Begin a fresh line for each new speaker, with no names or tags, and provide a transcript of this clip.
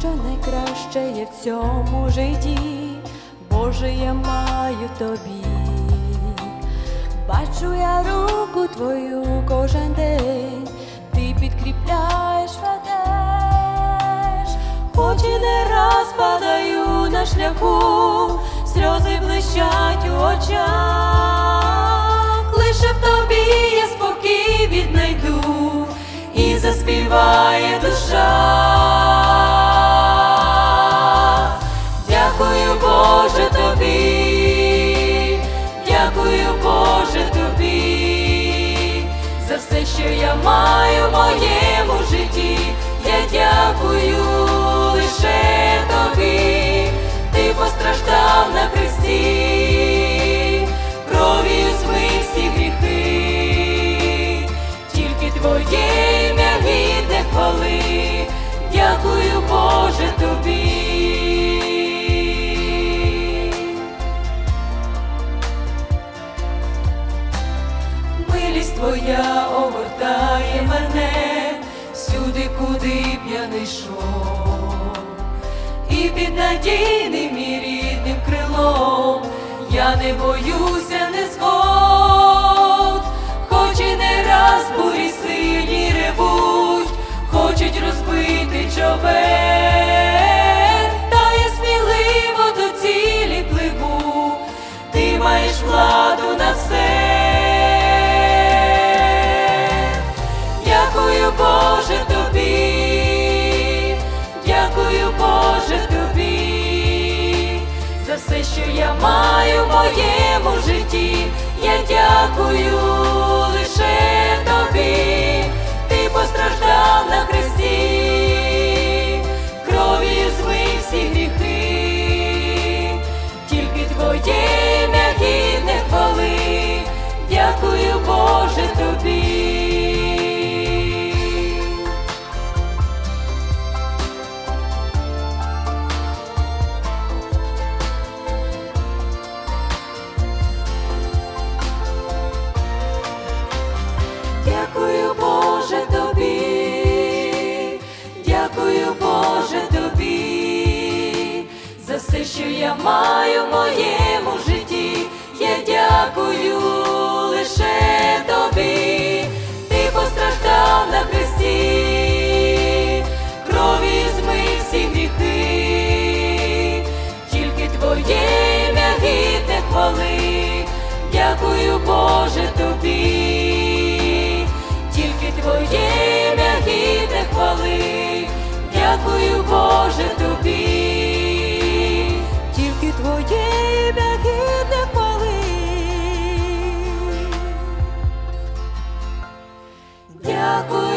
Що найкраще є в цьому житті, Боже, я маю тобі. Бачу я руку твою хоч і не раз падаю на шляху, сльози блищать у очах, лише в тобі я спокій віднайду і заспіває душа. Дякую, Боже, тобі, дякую, Боже, тобі, за все, що я маю в твоє ім'я гідне хвали, дякую, Боже, тобі. Милість твоя огортає мене всюди, куди б я не йшов, і під надійним і рідним крилом я не боюся незгод, що я маю в моєму житті, що я маю в моєму житті, я дякую лише тобі, ти постраждав на хресті, крові змив всі гріхи, тільки твоє ім'я гідне хвали, дякую, Боже, тобі. Тільки твоє ім'я гідне хвали, дякую, Боже, тобі, твоє ім'я гідне хвали. Дякую,